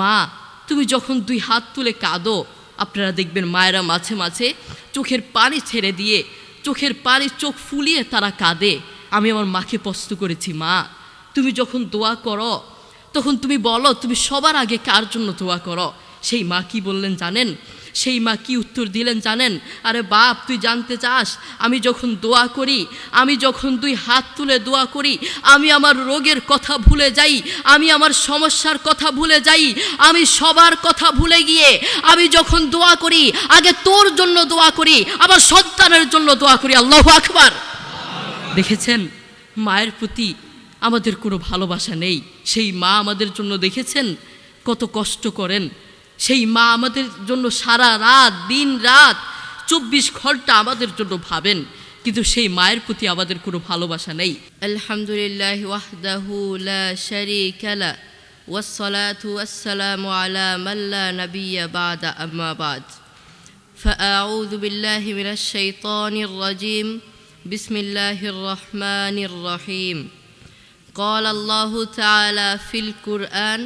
মা, তুমি যখন দুই হাত তুলে কাঁদো, আপনারা দেখবেন মায়েরা মাঝে মাঝে চোখের পানি ছেড়ে দিয়ে, চোখের পানি চোখ ফুলিয়ে তারা কাঁদে। আমি আমার মাকে প্রশ্ন করেছি, মা, তুমি যখন দোয়া করো, তখন তুমি বলো তুমি সবার আগে কার জন্য দোয়া করো? সেই মা কি বললেন জানেন? সেই মা কি উত্তর দিলেন জানেন? আরে বাপ, তুই জানতে চাস, আমি যখন দোয়া করি, আমি যখন দুই হাত তুলে দোয়া করি, আমি আমার রোগের কথা ভুলে যাই, আমি আমার সমস্যার কথা ভুলে যাই, আমি সবার কথা ভুলে গিয়ে, আমি যখন দোয়া করি, আগে তোর জন্য দোয়া করি আমার সন্তানের জন্য দোয়া করি। আল্লাহ আকবার। দেখেছেন, মায়ের প্রতি আমাদের কোনো ভালোবাসা নেই। সেই মা আমাদের জন্য দেখেছেন, কত কষ্ট করেন। সেই মা আমাদের জন্য সারা রাত দিন রাত চব্বিশ ঘন্টা আমাদের জন্য ভাবেন কিন্তু সেই মায়ের প্রতি আমাদের কোনো ভালোবাসা নেই আলহামদুলিল্লাহ ওয়াহদাহু লা শারীকা লা والصلاة والسلام على من لا نبي بعد أما بعد فأعوذ بالله من الشيطان الرجيم بسم الله الرحمن الرحيم قال الله تعالى في القرآن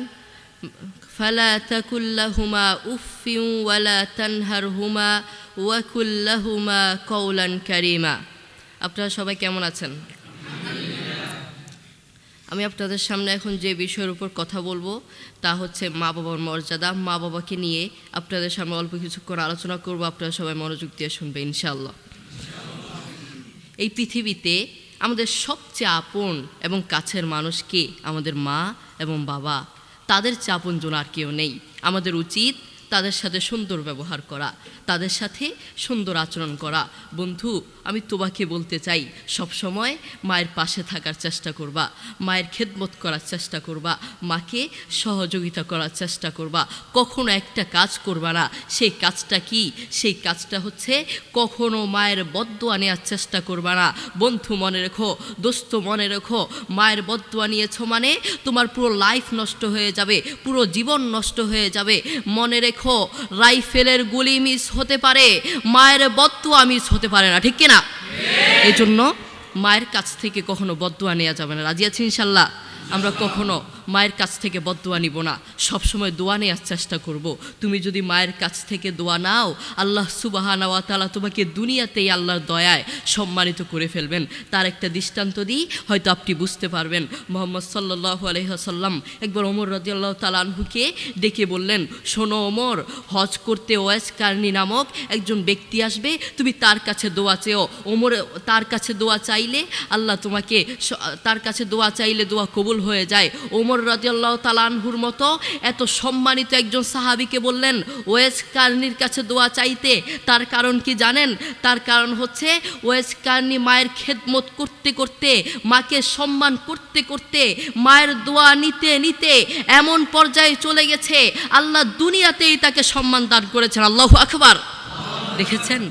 ফালা তাকুল্লাহুমা ولا ওয়ালা তানহারহুমা ওয়াকুল্লাহুমা কৌলান কারিমা। আপনারা সবাই কেমন আছেন? আমি আপনাদের সামনে এখন যে বিষয়ের উপর কথা বলব, তা হচ্ছে মা বাবার মর্যাদা। মা বাবাকে নিয়ে আপনাদের সামনে অল্প কিছুক্ষণ আলোচনা করব, আপনারা সবাই মনোযোগ দিয়ে শুনবে ইনশাল্লাহ এই পৃথিবীতে আমাদের সবচেয়ে আপন এবং কাছের মানুষ কে? আমাদের মা এবং বাবা। তাদের চাপন জোনার কেউ নেই। আমাদের উচিত তাদের সাথে সুন্দর ব্যবহার করা, তাদের সাথে সুন্দর আচরণ করা। বন্ধু, আমি তোমাকে বলতে চাই সব সময় মায়ের পাশে থাকার চেষ্টা করবা, মায়ের খেদমত করার চেষ্টা করবা, মাকে সহযোগিতা করার চেষ্টা করবা। কখনো একটা কাজ করবা না, সেই কাজটা কি? সেই কাজটা হচ্ছে কখনো মায়ের বদুয়া নেওয়ার চেষ্টা করবা না। বন্ধু, মনে রেখো, দোস্ত, মনে রেখো, মায়ের বদুয়া নিয়েছো মানে তোমার পুরো লাইফ নষ্ট হয়ে যাবে, পুরো জীবন নষ্ট হয়ে যাবে। মনে রেখো রাইফেলের গুলি মিস হতে পারে, মায়ের বদুয়া মিস হতে পারে না, ঠিক কিনা এই জন্য মায়ের কাছ থেকে কখনো বদুয়া নেওয়া যাবে না। রাজি আছি ইনশাল্লাহ? আমরা কখনো মায়ের কাছ থেকে বদুয়া নিব না। সবসময় দোয়া নেওয়ার চেষ্টা করব। তুমি যদি মায়ের কাছ থেকে দোয়া নাও, আল্লাহ সুবাহানা তালা তোমাকে দুনিয়াতেই আল্লাহর দয়ায় সম্মানিত করে ফেলবেন। তার একটা দৃষ্টান্ত দিই, হয়তো আপনি বুঝতে পারবেন। মোহাম্মদ সাল্লাহ আলহাসাল্লাম একবার ওমর রদিয়াল্লাহ তালানহুকে ডেকে বললেন, শোনো ওমর, হজ করতে ওয়েস কার্নি নামক একজন ব্যক্তি আসবে, তুমি তার কাছে দোয়া চেও ওমর তার কাছে দোয়া চাইলে আল্লাহ তোমাকে তার কাছে দোয়া চাইলে দোয়া কবুল হয়ে যায়। ওমর রাজিয়াল্লাহ তালানহুর মতো এত সম্মানিত একজন সাহাবিকে বললেন ওয়েস কার্নির কাছে দোয়া চাইতে তার কারণ কি জানেন? তার কারণ হচ্ছে ওয়েস কার্নি মায়ের খেদমত করতে করতে, মাকে সম্মান করতে করতে, মায়ের দোয়া নিতে নিতে এমন পর্যায়ে চলে গেছে। আল্লাহ দুনিয়াতেই তাকে সম্মান দান করেছেন। আল্লাহ আকবার। দেখেছেন?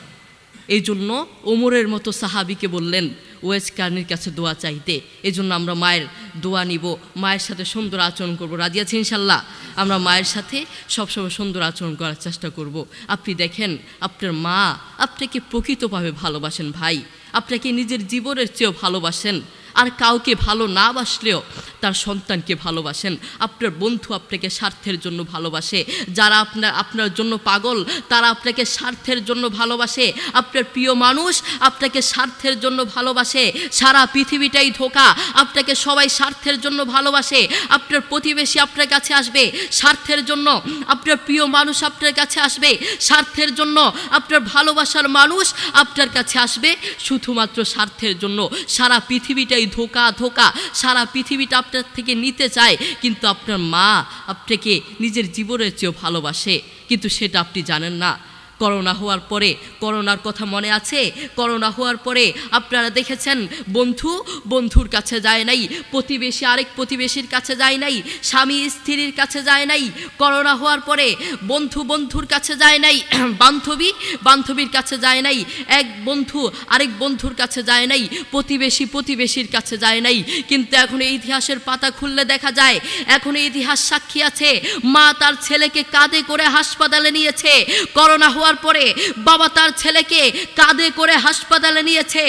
এই জন্য ওমরের মতো সাহাবিকে বললেন ওয়েস কার্নির কাছে দোয়া চাইতে। এজন্য জন্য আমরা মায়ের দোয়া নিব। মায়ের সাথে সুন্দর আচরণ করব। রাজি আছি ইনশাল্লাহ আমরা মায়ের সাথে সবসময় সুন্দর আচরণ করার চেষ্টা করব। আপনি দেখেন, আপনার মা আপনাকে প্রকৃতভাবে ভালোবাসেন ভাই। আপনাকে নিজের জীবনের চেয়েও ভালোবাসেন। আর কাউকে ভালো না বাসলেও তার সন্তানকে ভালোবাসেন। আপনার বন্ধু আপনাকে স্বার্থের জন্য ভালোবাসে। যারা আপনার আপনার জন্য পাগল, তারা আপনাকে স্বার্থের জন্য ভালোবাসে। আপনার প্রিয় মানুষ আপনাকে স্বার্থের জন্য ভালোবাসে। সারা পৃথিবীটাই ধোকা, আপনাকে সবাই স্বার্থের জন্য ভালোবাসে। আপনার প্রতিবেশী আপনার কাছে আসবে, স্বার্থের জন্য। আপনার প্রিয় মানুষ আপনার কাছে আসবে, স্বার্থের জন্য। আপনার ভালোবাসার মানুষ আপনার কাছে আসবে, শুধুমাত্র স্বার্থের জন্য। সারা পৃথিবীটাই ধোকা ধোকা। সারা পৃথিবীটা আপনার থেকে নিতে চায়, কিন্তু আপনার মা আপনাকে নিজের জীবনের চেয়েও ভালোবাসে। কিন্তু সেটা আপনি জানেন না। করোনা হওয়ার পরে, করোনার কথা মনে আছে? করোনা হওয়ার পরে আপনারা দেখেছেন, বন্ধু, বন্ধুর কাছে যায় নাই, প্রতিবেশী আরেক প্রতিবেশীর কাছে যায় নাই, স্বামী স্ত্রীর কাছে যায় নাই, করোনা হওয়ার পরে বন্ধু বন্ধুর কাছে যায় নাই, বান্ধবী বান্ধবীর কাছে যায় নাই, এক বন্ধু আরেক বন্ধুর কাছে যায় নাই, প্রতিবেশী প্রতিবেশীর কাছে যায় নাই, কিন্তু এখন এই ইতিহাসের পাতা খুললে দেখা যায়, এখন ইতিহাস সাক্ষী আছে, মা তার ছেলেকে কাঁধে করে হাসপাতালে নিয়েছে, করোনা হওয়ার হওয়ার পরে বাবা তার ছেলেকে কাঁধে করে হাসপাতালে নিয়েছে।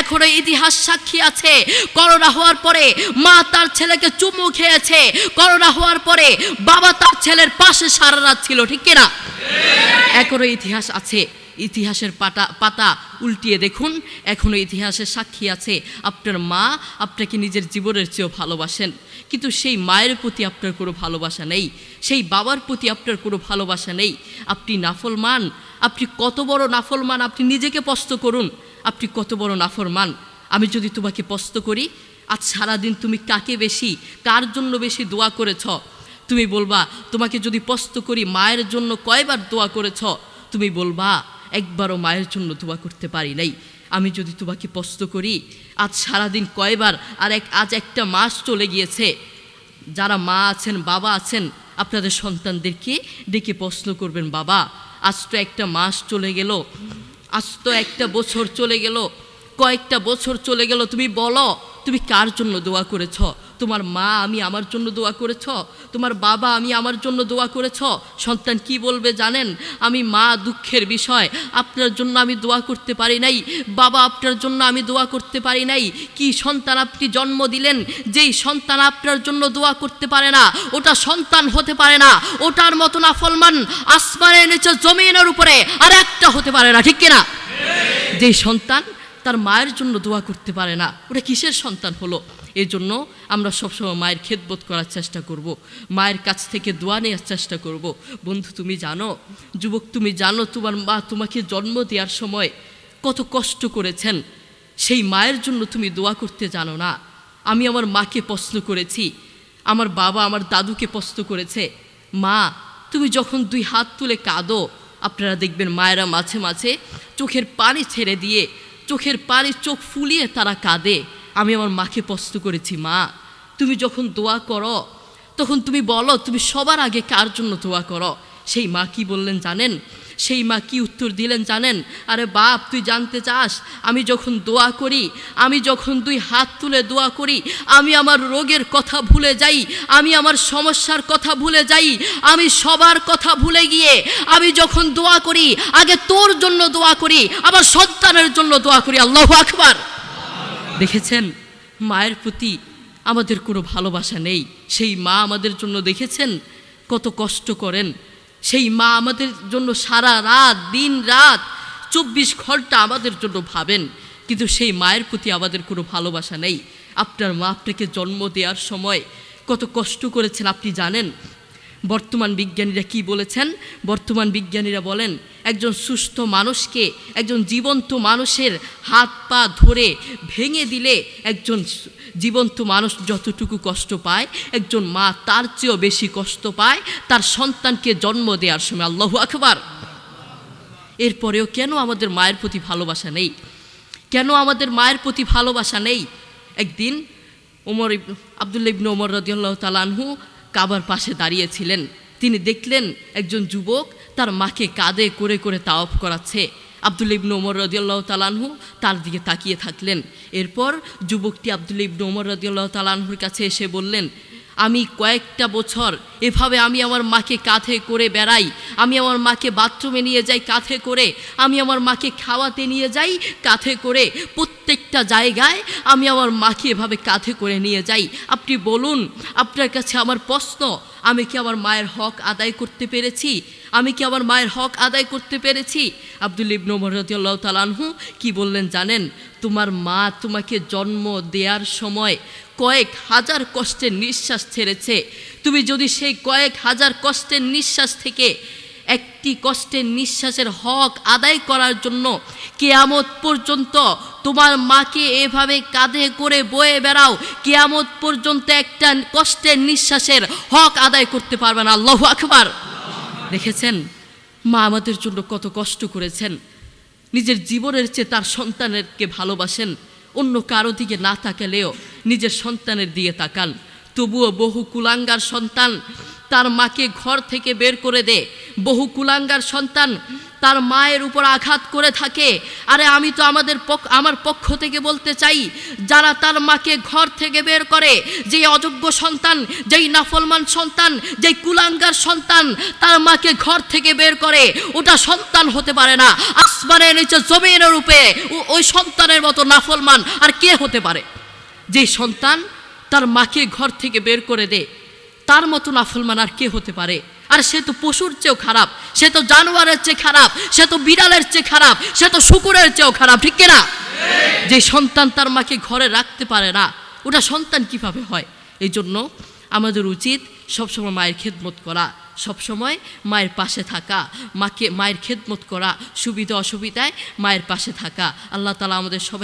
এখনও ইতিহাস সাক্ষী আছে। করোনা হওয়ার পরে মা তার ছেলেকে চুমু খেয়েছে। করোনা হওয়ার পরে বাবা তার ছেলের পাশে সারা রাত ছিল, ঠিক কিনা? এখনও ইতিহাস আছে। ইতিহাসের পাতা পাতা উল্টিয়ে দেখুন। এখনও ইতিহাসের সাক্ষী আছে। আপনার মা আপনাকে নিজের জীবনের চেয়েও ভালোবাসেন। কিন্তু সেই মায়ের প্রতি আপনার কোনো ভালোবাসা নেই। সেই বাবার প্রতি আপনার কোনো ভালোবাসা নেই। আপনি নাফলমান। আপনি কত বড় নাফলমান আপনি নিজেকে পস্ত করুন। আপনি কত বড় নাফরমান। আমি যদি তোমাকে পস্ত করি, আজ সারাদিন তুমি কাকে বেশি, কার জন্য বেশি দোয়া করেছ? তুমি বলবা, তোমাকে যদি পস্ত করি, মায়ের জন্য কয়বার দোয়া করেছ? তুমি বলবা একবারও মায়ের জন্য দোয়া করতে পারি নাই। আমি যদি তোমাকে পস্ত করি, আজ সারাদিন কয়বার আর এক আজ একটা মাস চলে গিয়েছে। যারা মা আছেন, বাবা আছেন, আপনাদের সন্তানদেরকে ডেকে প্রশ্ন করবেন, বাবা, আজ তো একটা মাস চলে গেল, আজ তো একটা বছর চলে গেল, কয়েকটা বছর চলে গেল, তুমি বলো, তুমি কার জন্য দোয়া করেছ? তোমার মা আমি আমার জন্য দোয়া করেছ? তোমার বাবা আমি আমার জন্য দোয়া করেছ? সন্তান কি বলবে জানেন? আমি মা দুঃখের বিষয়। আপনার জন্য আমি দোয়া করতে পারি নাই। বাবা আপনার জন্য আমি দোয়া করতে পারি নাই। কি সন্তান আপনি জন্ম দিলেন? যেই সন্তান আপনার জন্য দোয়া করতে পারে না, ওটা সন্তান হতে পারে না। ওটার মতো না ফলমান আসমানের নিচে জমিনের উপরে আর একটা হতে পারে না, ঠিক কিনা? যেই সন্তান তার মায়ের জন্য দোয়া করতে পারে না, ওটা কিসের সন্তান হলো? এই জন্য আমরা সবসময় মায়ের খেদবোধ করার চেষ্টা করব। মায়ের কাছ থেকে দোয়া নেওয়ার চেষ্টা করব। বন্ধু, তুমি জানো, যুবক, তুমি জানো, তোমার মা তোমাকে জন্ম দেওয়ার সময় কত কষ্ট করেছেন সেই মায়ের জন্য তুমি দোয়া করতে জানো না আমি আমার মাকে প্রশ্ন করেছি, আমার বাবা আমার দাদুকে প্রশ্ন করেছে, মা, তুমি যখন দুই হাত তুলে কাঁদো, আপনারা দেখবেন মায়েরা মাঝে মাঝে চোখের পানি ছেড়ে দিয়ে, চোখের পানি চোখ ফুলিয়ে তারা কাঁদে আমি আমার মাকে প্রশ্ন করেছি, মা, তুমি যখন দোয়া করো, তখন তুমি বলো, তুমি সবার আগে কার জন্য দোয়া করো? সেই মা কি বললেন জানেন? সেই মা কি উত্তর দিলেন জানেন? আরে বাপ, তুই জানতে চাস, আমি যখন দোয়া করি, আমি যখন দুই হাত তুলে দোয়া করি, আমি আমার রোগের কথা ভুলে যাই, আমি আমার সমস্যার কথা ভুলে যাই, আমি সবার কথা ভুলে গিয়ে, আমি যখন দোয়া করি, আগে তোর জন্য দোয়া করি আমার সন্তানের জন্য দোয়া করি। আল্লাহ আকবার। দেখেছেন? মায়ের প্রতি আমাদের কোনো ভালোবাসা নেই। সেই মা আমাদের জন্য দেখেছেন? কত কষ্ট করেন। সেই মা আমাদের জন্য সারা রাত, দিন রাত চব্বিশ ঘণ্টা আমাদের জন্য ভাবেন। কিন্তু সেই মায়ের প্রতি আমাদের কোনো ভালোবাসা নেই। আপনার মা আপনাকে জন্ম দেওয়ার সময় কত কষ্ট করেছেন, আপনি জানেন? বর্তমান বিজ্ঞানীরা কি বলেছেন? বর্তমান বিজ্ঞানীরা বলেন একজন সুস্থ মানুষকে, একজন জীবন্ত মানুষের হাত পা ধরে ভেঙে দিলে একজন জীবন্ত মানুষ যতটুকু কষ্ট পায়, একজন মা তার চেয়েও বেশি কষ্ট পায়, তার সন্তানকে জন্ম দেওয়ার সময়। আল্লাহু আকবার। এরপরেও কেন আমাদের মায়ের প্রতি ভালোবাসা নেই? কেন আমাদের মায়ের প্রতি ভালোবাসা নেই? একদিন ওমর আবদুল্লা ইবনু ওমর রদিয়াল্লাহ তালানহু কাবার পাশে দাঁড়িয়েছিলেন। তিনি দেখলেন একজন যুবক তার মাকে কাঁধে করে করে তাওয়াফ করাচ্ছে। আবদুল ইবনু ওমর রদিয়াল্লাহ তালানহু তার দিকে তাকিয়ে থাকলেন। এরপর যুবকটি আবদুল্লা ইবনু ওমর রদিয়াল্লাহ তালানহুর কাছে এসে বললেন, আমি কয়েকটা বছর এভাবে আমি আমার মাকে কাঁধে করে বেড়াই, আমি আমার মাকে বাথরুমে নিয়ে যাই কাঁধে করে, আমি আমার মাকে খাওয়াতে নিয়ে যাই কাঁধে করে, প্রত্যেকটা জায়গায় আমি আমার মাকে এভাবে কাঁধে করে নিয়ে যাই। আপনি বলুন, আপনার কাছে আমার প্রশ্ন আমি কি আমার মায়ের হক আদায় করতে পেরেছি? আমি কি আমার মায়ের হক আদায় করতে পেরেছি? আব্দুল ইবনু মরদিয়াল্লাহ তালানহু কি বললেন জানেন? তোমার মা তোমাকে জন্ম দেওয়ার সময় কয়েক হাজার কষ্টের নিঃশ্বাস ছেড়েছে। তুমি যদি সেই কয়েক হাজার কষ্টের নিঃশ্বাস থেকে একটি কষ্টের নিঃশ্বাসের হক আদায় করার জন্য কেয়ামত পর্যন্ত তোমার মাকে এভাবে কাঁধে করে বয়ে বেড়াও। কেয়ামত পর্যন্ত একটা কষ্টের নিঃশ্বাসের হক আদায় করতে পারবে না। আল্লাহ আকবার। দেখেছেন? মা আমাদের জন্য কত কষ্ট করেছেন। নিজের জীবনের চেয়ে তার সন্তানেরকে ভালোবাসেন। অন্য কারও দিকে না তাকালেও নিজের সন্তানের দিকে তাকান। তবুও বহু কুলাঙ্গার সন্তান তার মাকে ঘর থেকে বের করে দে। বহু কুলাঙ্গার সন্তান তার মায়ের উপর আঘাত করে থাকে। আরে আমি তো আমাদের আমার পক্ষ থেকে বলতে চাই, যারা তার মাকে ঘর থেকে বের করে যেই অযোগ্য সন্তান, যেই নাফলমান সন্তান, যেই কুলাঙ্গার সন্তান তার মাকে ঘর থেকে বের করে, ওটা সন্তান হতে পারে না। আসমানের নিচে জমিনের রূপে ওই সন্তানের মতো নাফলমান আর কে হতে পারে? যে সন্তান তার মাকে ঘর থেকে বের করে দে, তার মতো নাফলমান আর কে হতে পারে? আর সে তো পশুর চেয়েও খারাপ, সে তো জানোয়ারের চেয়ে খারাপ, সে তো বিড়ালের চেয়ে খারাপ, সে তো শুকুরের চেয়েও খারাপ, ঠিক কিনা? যে সন্তান তার মাকে ঘরে রাখতে পারে না, ওটা সন্তান কীভাবে হয়? এই জন্য আমাদের উচিত সবসময় মায়ের খেদমত করা, সবসময় মায়ের পাশে থাকা, মাকে, মায়ের খেদমত করা, সুবিধা অসুবিধায় মায়ের পাশে থাকা। আল্লাহ তালা আমাদের সবাই